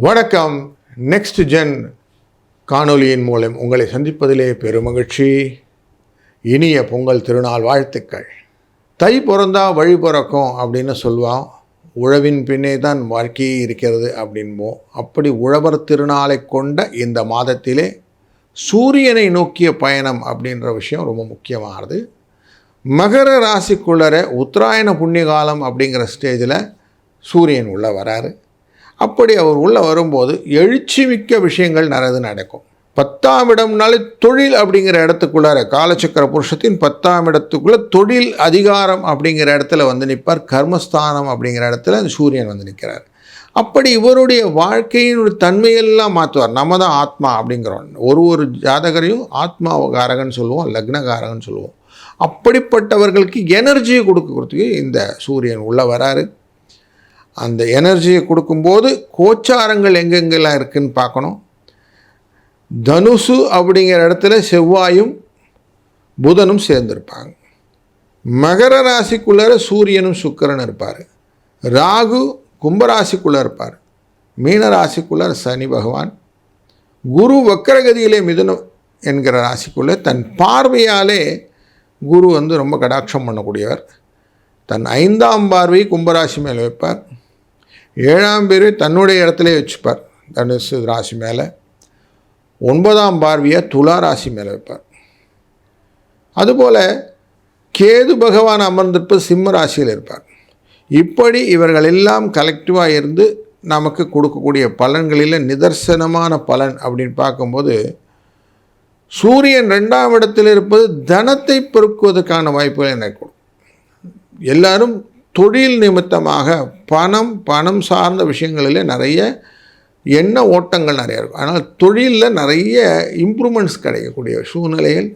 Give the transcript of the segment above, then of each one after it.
வணக்கம். Next gen காணொலியின் மூலம் உங்களை சந்திப்பதிலே பெருமகிழ்ச்சி. இனிய பொங்கல் திருநாள் வாழ்த்துக்கள். தை பிறந்தா வழி பிறக்கும் அப்படின்னு சொல்லுவான். உழவின் பின்னே தான் வாழ்க்கையே இருக்கிறது அப்படின்போம். அப்படி உழவர் திருநாளை கொண்ட இந்த மாதத்திலே சூரியனை நோக்கிய பயணம் அப்படின்ற விஷயம் ரொம்ப முக்கியமானது. மகர ராசிக்குள்ளர உத்தராயண புண்ணிய காலம் அப்படிங்கிற ஸ்டேஜில் சூரியன் உள்ளே வராரு. அப்படி அவர் உள்ளே வரும்போது எழுச்சி மிக்க விஷயங்கள் நிறைய நடக்கும். பத்தாம் இடம்னாலே தொழில் அப்படிங்கிற இடத்துக்குள்ளார காலச்சக்கர புருஷத்தின் பத்தாம் இடத்துக்குள்ளே தொழில் அதிகாரம் அப்படிங்கிற இடத்துல வந்து நிற்பார். கர்மஸ்தானம் அப்படிங்கிற இடத்துல அந்த சூரியன் வந்து நிற்கிறார். அப்படி இவருடைய வாழ்க்கையினுடைய தன்மையெல்லாம் மாற்றுவார் நம்ம தான் ஆத்மா அப்படிங்கிறோம். ஒரு ஒரு ஜாதகரையும் ஆத்மாவகாரகன் சொல்லுவோம் லக்னகாரகன் சொல்லுவோம். அப்படிப்பட்டவர்களுக்கு எனர்ஜியை கொடுக்கறதுக்கு இந்த சூரியன் உள்ளே வராரு. அந்த எனர்ஜியை கொடுக்கும்போது கோச்சாரங்கள் எங்கெங்கெல்லாம் இருக்குதுன்னு பார்க்கணும். தனுசு அப்படிங்கிற இடத்துல செவ்வாயும் புதனும் சேர்ந்திருப்பாங்க. மகர ராசிக்குள்ளார சூரியனும் சுக்கரன் இருப்பார். ராகு கும்பராசிக்குள்ளே இருப்பார். மீன ராசிக்குள்ளார் சனி பகவான். குரு வக்கரகதியிலே மிதுனம் என்கிற ராசிக்குள்ளே தன் பார்வையாலே குரு வந்து ரொம்ப கடாட்சம் பண்ணக்கூடியவர். தன் ஐந்தாம் பார்வை கும்பராசி மேலே வைப்பார். ஏழாம் பேர் தன்னுடைய இடத்துல வச்சுப்பார். தனுசு ராசி மேலே. ஒன்பதாம் பார்வையை துலா ராசி மேலே வைப்பார். அதுபோல் கேது பகவான் அமர்ந்திருப்ப சிம்ம ராசியில் இருப்பார். இப்படி இவர்கள் எல்லாம் கலெக்டிவாக இருந்து நமக்கு கொடுக்கக்கூடிய பலன்களில் நிதர்சனமான பலன் அப்படின்னு பார்க்கும்போது சூரியன் ரெண்டாம் இடத்தில் இருப்பது தனத்தை பெருக்குவதற்கான வாய்ப்புகள் எனக்கு. கொடுக்கும் எல்லாரும் தொழில் நிமித்தமாக பணம் பணம் சார்ந்த விஷயங்களிலே நிறைய எண்ண ஓட்டங்கள் நிறையா இருக்கும். ஆனால் தொழிலில் நிறைய இம்ப்ரூவ்மெண்ட்ஸ் கிடைக்கக்கூடிய சூழ்நிலைகள்.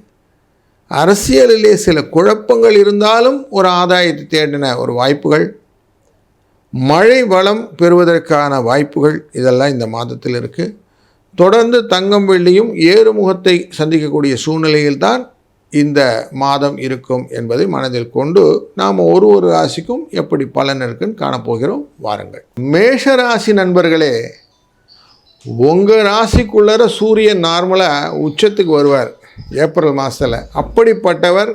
அரசியலிலே சில குழப்பங்கள் இருந்தாலும் ஒரு ஆதாயத்தை தேடின ஒரு வாய்ப்புகள். மழை வளம் பெறுவதற்கான வாய்ப்புகள் இதெல்லாம் இந்த மாதத்தில் இருக்குது தொடர்ந்து தங்கம் வெள்ளியும் ஏறுமுகத்தை சந்திக்கக்கூடிய சூழ்நிலையில் தான் இந்த மாதம் இருக்கும் என்பதை மனதில் கொண்டு நாம் ஒரு ஒரு ராசிக்கும் எப்படி பலன் இருக்குன்னு காணப்போகிறோம். வாருங்கள். மேஷ ராசி நண்பர்களே உங்கள் ராசிக்குள்ளர சூரியன் நார்மலாக உச்சத்துக்கு வருவார். ஏப்ரல் மாதத்தில் அப்படிப்பட்டவர்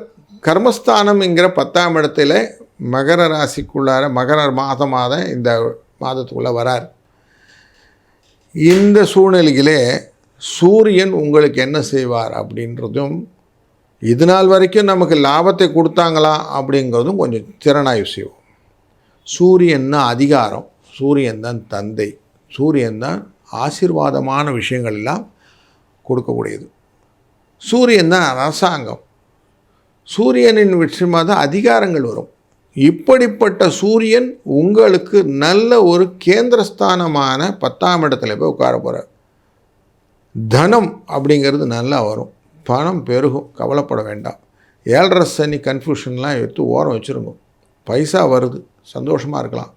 கர்மஸ்தானம்ங்கிற பத்தாம் இடத்துல மகர ராசிக்குள்ளார மகர மாதம் இந்த மாதத்துக்குள்ளே வரார். இந்த சூழ்நிலையிலே சூரியன் உங்களுக்கு என்ன செய்வார் அப்படின்றதும் இது நாள் வரைக்கும் நமக்கு லாபத்தை கொடுத்தாங்களா அப்படிங்கிறதும் கொஞ்சம் திறனாய்வு செய்வோம். சூரியன் தான் அதிகாரம் சூரியன் தான் தந்தை சூரியன் தான் ஆசீர்வாதமான விஷயங்கள் எல்லாம் கொடுக்கக்கூடியது. சூரியன் தான் அரசாங்கம். சூரியனின் விஷயமாக தான் அதிகாரங்கள் வரும். இப்படிப்பட்ட சூரியன் உங்களுக்கு நல்ல ஒரு கேந்திரஸ்தானமான பத்தாம் இடத்துல போய் உட்கார போகிறார் தனம் அப்படிங்கிறது நல்லா வரும். பணம் பெருகும் கவலைப்பட வேண்டாம். ஏழரை சனி கன்ஃபியூஷன்லாம் எடுத்து ஓரம் வச்சுருங்க. பைசா வருது சந்தோஷமாக இருக்கலாம்.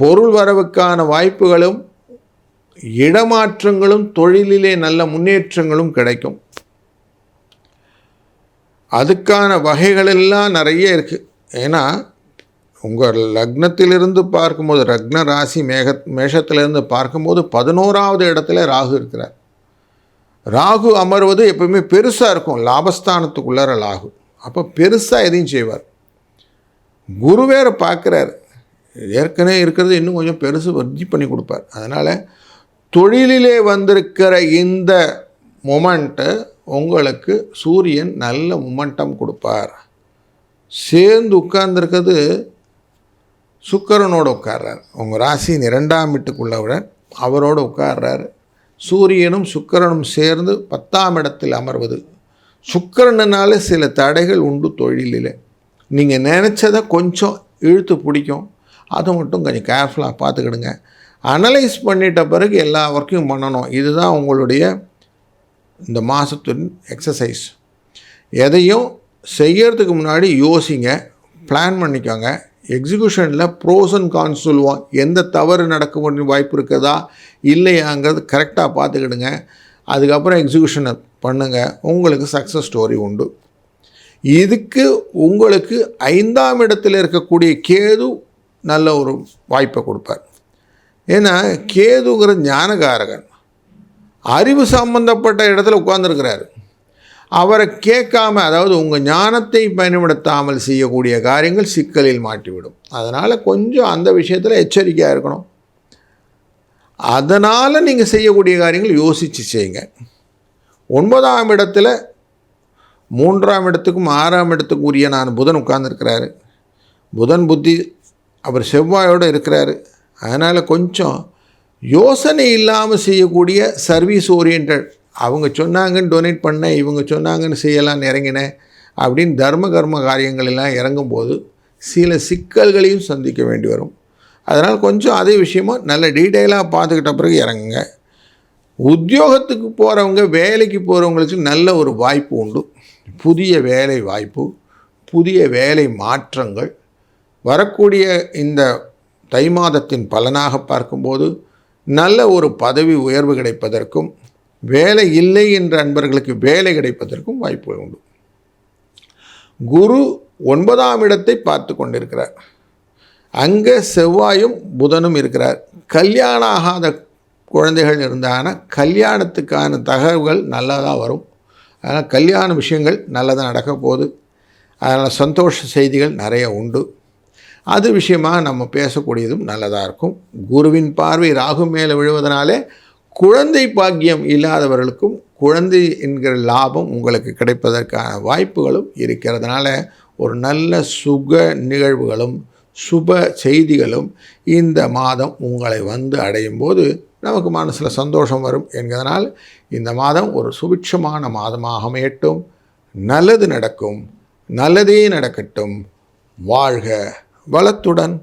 பொருள் வரவுக்கான வாய்ப்புகளும் இடமாற்றங்களும் தொழிலிலே நல்ல முன்னேற்றங்களும் கிடைக்கும். அதுக்கான வகைகளெல்லாம் நிறைய இருக்குது ஏன்னா உங்கள் லக்னத்திலிருந்து பார்க்கும்போது லக்ன ராசி மேக மேஷத்திலிருந்து பார்க்கும்போது பதினோராவது இடத்துல ராகு இருக்கிறார். ராகு அமர்வது எப்பவுமே பெருசாக இருக்கும். லாபஸ்தானத்துக்குள்ளார ராகு அப்போ பெருசாக எதையும் செய்வார். குரு வேற பார்க்குறாரு ஏற்கனவே இருக்கிறது இன்னும் கொஞ்சம் பெருசு வர்ஜி பண்ணி கொடுப்பார். அதனால் தொழிலிலே வந்திருக்கிற இந்த மொமெண்ட்டை உங்களுக்கு சூரியன் நல்ல மொமெண்டம் கொடுப்பார். சேர்ந்து உட்கார்ந்துருக்கிறது சுக்கரனோடு உட்கார்றார். உங்கள் ராசியின் இரண்டாம் வீட்டுக்குள்ளவுடன் அவரோடு உட்கார்றாரு. சூரியனும் சுக்கரனும் சேர்ந்து பத்தாம் இடத்தில் அமர்வது. சுக்கரனால சில தடைகள் உண்டு தொழிலில். நீங்கள் நினச்சதை கொஞ்சம் இழுத்து பிடிக்கும். அதை மட்டும் கொஞ்சம் கேர்ஃபுல்லாக பார்த்துக்கிடுங்க. அனலைஸ் பண்ணிட்ட பிறகு எல்லா ஒர்க்கையும் பண்ணணும். இதுதான் உங்களுடைய இந்த மாதத்தின் எக்ஸசைஸ் எதையும் செய்யறதுக்கு முன்னாடி யோசிங்க. பிளான் பண்ணிக்கோங்க. எக்ஸிக்யூஷனில் ப்ரோஸ் அண்ட் கான்ஸ் சொல்லுவோம் எந்த தவறு நடக்க வாய்ப்பு இருக்குதா? இல்லையாங்கிறது கரெக்டாக பார்த்துக்கிடுங்க. அதுக்கப்புறம் எக்ஸிக்யூஷனை பண்ணுங்கள் உங்களுக்கு சக்ஸஸ் ஸ்டோரி உண்டு. இதுக்கு உங்களுக்கு ஐந்தாம் இடத்தில் இருக்கக்கூடிய கேது நல்ல ஒரு வாய்ப்பை கொடுப்பார். ஏன்னா கேதுங்கிற ஞானகாரகன் அறிவு சம்பந்தப்பட்ட இடத்துல உட்கார்ந்துருக்கிறாரு. அவரை கேட்காம அதாவது உங்கள் ஞானத்தை பயன்படுத்தாமல் செய்யக்கூடிய காரியங்கள் சிக்கலில் மாட்டிவிடும். அதனால் கொஞ்சம் அந்த விஷயத்தில் எச்சரிக்கையாக இருக்கணும். அதனால் நீங்கள் செய்யக்கூடிய காரியங்கள் யோசித்து செய்யுங்க. ஒன்பதாம் இடத்துல மூன்றாம் இடத்துக்கும் ஆறாம் இடத்துக்கும் உரிய நான் புதன் உட்கார்ந்துருக்கிறாரு. புதன் புத்தி அவர் செவ்வாயோடு இருக்கிறாரு. அதனால் கொஞ்சம் யோசனை இல்லாமல் செய்யக்கூடிய சர்வீஸ் ஓரியன்ட் அவங்க சொன்னாங்கன்னு டொனேட் பண்ணேன் இவங்க சொன்னாங்கன்னு செய்யலாம்னு இறங்கினேன் அப்படின்னு தர்ம கர்ம காரியங்கள் இறங்கும்போது சில சிக்கல்களையும் சந்திக்க வேண்டி வரும். அதனால் கொஞ்சம் அதே விஷயமா நல்ல டீட்டெயிலாக பார்த்துக்கிட்ட பிறகு இறங்குங்க. உத்தியோகத்துக்கு போகிறவங்க வேலைக்கு போகிறவங்களுக்கு நல்ல ஒரு வாய்ப்பு உண்டு. புதிய வேலை வாய்ப்பு புதிய வேலை மாற்றங்கள். வரக்கூடிய இந்த தை மாதத்தின் பலனாக பார்க்கும்போது நல்ல ஒரு பதவி உயர்வு கிடைப்பதற்கும் வேலை இல்லை என்ற அன்பர்களுக்கு வேலை கிடைப்பதற்கும் வாய்ப்பு உண்டு. குரு ஒன்பதாம் இடத்தை பார்த்து கொண்டிருக்கிறார். அங்கே செவ்வாயும் புதனும் இருக்கிறார். கல்யாணம் ஆகாத குழந்தைகள் இருந்தாங்கன்னா கல்யாணத்துக்கான தகவல்கள் நல்லதாக வரும். அதனால் கல்யாண விஷயங்கள் நல்லதாக நடக்க போகுது. அதனால் சந்தோஷ செய்திகள் நிறைய உண்டு. அது விஷயமாக நம்ம பேசக்கூடியதும் நல்லதாக இருக்கும். குருவின் பார்வை ராகு மேலே விழுவதனாலே குழந்தை பாக்கியம் இல்லாதவர்களுக்கும் குழந்தை என்கிற லாபம் உங்களுக்கு கிடைப்பதற்கான வாய்ப்புகளும் இருக்கிறதுனால ஒரு நல்ல சுக நிகழ்வுகளும் சுப செய்திகளும் இந்த மாதம் உங்களை வந்து அடையும் போது நமக்கு மனசில் சந்தோஷம் வரும் என்கிறதனால் இந்த மாதம் ஒரு சுபிட்சமான மாதமாக அமையட்டும். நல்லது நடக்கும். நல்லதே நடக்கட்டும். வாழ்க வளத்துடன்.